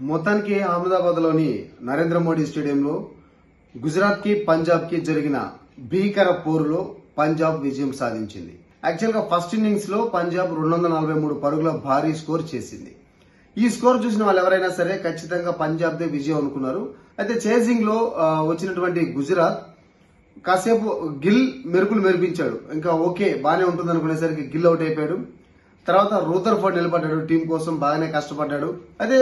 మొత్తానికి అహ్మదాబాద్లోని నరేంద్ర మోడీ స్టేడియంలో గుజరాత్కి పంజాబ్కి జరిగిన భీకర పోరులో పంజాబ్ విజయం సాధించింది. యాక్చువల్గా ఫస్ట్ ఇన్నింగ్స్లో పంజాబ్ రెండు వందల నలభై మూడు పరుగుల భారీ స్కోర్ చేసింది. ఈ స్కోర్ చూసిన వాళ్ళు ఎవరైనా సరే ఖచ్చితంగా పంజాబ్దే విజయం అనుకున్నారు. అయితే చేజింగ్లో వచ్చినటువంటి గుజరాత్ కాసేపు గిల్ మెరుపులు మెరిపించాడు. ఇంకా ఓకే బాగానే ఉంటుంది అనుకునేసరికి గిల్ అవుట్ అయిపోయాడు. తర్వాత రూతర్ ఫోర్డ్ నిలబడ్డాడు టీం కోసం బాగానే కష్టపడ్డాడు. అదే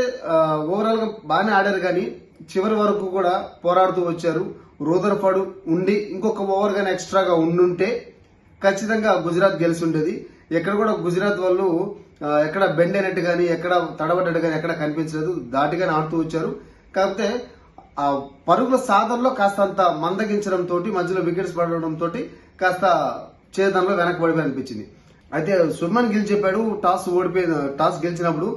ఓవరాల్గా బాగానే ఆడారు కానీ చివరి వరకు కూడా పోరాడుతూ వచ్చారు. రూతర్ ఫోర్డ్ ఉండి ఇంకొక ఓవర్ కానీ ఎక్స్ట్రాగా ఉండుంటే ఖచ్చితంగా గుజరాత్ గెలిచి ఉండేది ఎక్కడ కూడా గుజరాత్ వాళ్ళు ఎక్కడ బెండ్ అయినట్టు కానీ ఎక్కడ తడబడ్డట్టు కానీ ఎక్కడ కనిపించలేదు. దాటిగానే ఆడుతూ వచ్చారు. కాకపోతే ఆ పరుగుల సాధనలో కాస్త అంత మందగించడంతో మధ్యలో వికెట్స్ పడడం తోటి కాస్త చేతనలో వెనకబడిపోయి అనిపించింది. అయితే సుమన్ గిల్ చెప్పాడు టాస్ ఓడిపోయిన టాస్ గెలిచినప్పుడు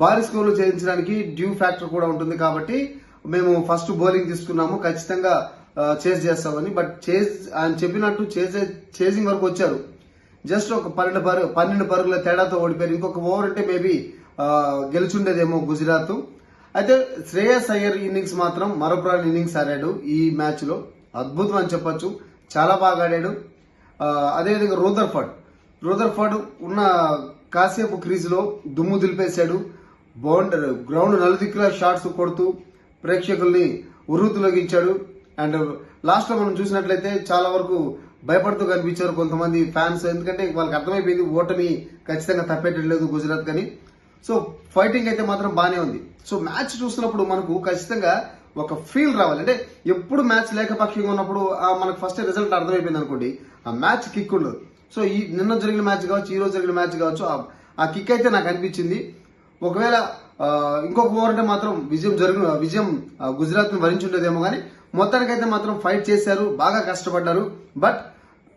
భారీ స్కోర్లు చేయించడానికి డ్యూ ఫ్యాక్టర్ కూడా ఉంటుంది కాబట్టి మేము ఫస్ట్ బౌలింగ్ తీసుకున్నాము ఖచ్చితంగా చేజ్ చేస్తామని. బట్ చేజ్ ఆయన చెప్పినట్టు చేసే చేసింగ్ వరకు వచ్చారు. జస్ట్ ఒక పన్నెండు పరు పన్నెండు పరుగుల తేడాతో ఓడిపోయారు. ఇంకొక ఓవర్ అంటే మేబీ గెలుచుండేదేమో గుజరాత్. అయితే శ్రేయస్ అయ్యర్ ఇన్నింగ్స్ మాత్రం మరొకరాని ఇన్నింగ్స్ ఆడాడు ఈ మ్యాచ్లో. అద్భుతం అని చెప్పొచ్చు. చాలా బాగా ఆడాడు. అదేవిధంగా రూదర్ఫర్డ్. రూదర్ఫర్డ్ ఉన్న కాసేపు క్రీజ్లో దుమ్ము దులిపేశాడు. బౌండర్ గ్రౌండ్ నలుదిక్కుల షాట్స్ కొడుతూ ప్రేక్షకుల్ని ఉర్రూతులగించాడు. అండ్ లాస్ట్లో మనం చూసినట్లయితే చాలా వరకు భయపడుతూ కనిపించారు కొంతమంది ఫ్యాన్స్. ఎందుకంటే వాళ్ళకి అర్థమైపోయింది ఓటమి ఖచ్చితంగా తప్పేటట్లేదు గుజరాత్ కానీ. సో ఫైటింగ్ అయితే మాత్రం బాగానే ఉంది. సో మ్యాచ్ చూసినప్పుడు మనకు ఖచ్చితంగా ఒక ఫీల్ రావాలి. అంటే ఎప్పుడు మ్యాచ్ లేకపక్షంగా ఉన్నప్పుడు ఆ మనకు ఫస్ట్ రిజల్ట్ అర్థమైపోయింది అనుకోండి. ఆ మ్యాచ్ కిక్ ఉండదు. సో ఈ నిన్న జరిగిన మ్యాచ్ కావచ్చు ఈరోజు జరిగిన మ్యాచ్ కావచ్చు ఆ- కిక్ అయితే నాకు అనిపించింది. ఒకవేళ ఇంకొక ఓవర్ అంటే మాత్రం విజయం జరిగిన విజయం గుజరాత్ను వరించి కానీ మొత్తానికైతే మాత్రం ఫైట్ చేశారు బాగా కష్టపడ్డారు. బట్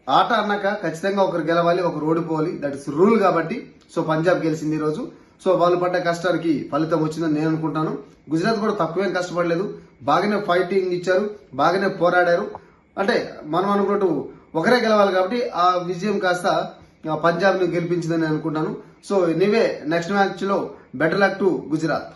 ఆట అన్నాక ఖచ్చితంగా ఒకరు గెలవాలి ఒకరు ఓడిపోవాలి. దట్ ఇస్ రూల్ కాబట్టి సో పంజాబ్ గెలిచింది ఈరోజు సో వాళ్ళు పడ్డ కష్టానికి ఫలితం వచ్చిందని నేను అనుకుంటాను. గుజరాత్ కూడా తక్కువేం కష్టపడలేదు. బాగానే ఫైటింగ్ ఇచ్చారు బాగానే పోరాడారు. అంటే మనం అనుకున్నట్టు ఒకరే గెలవాలి కాబట్టి ఆ విజయం కాస్త పంజాబ్ని గెలిపించిందని అనుకుంటాను. సో నీవే నెక్స్ట్ మ్యాచ్లో బెటర్ లక్ టు గుజరాత్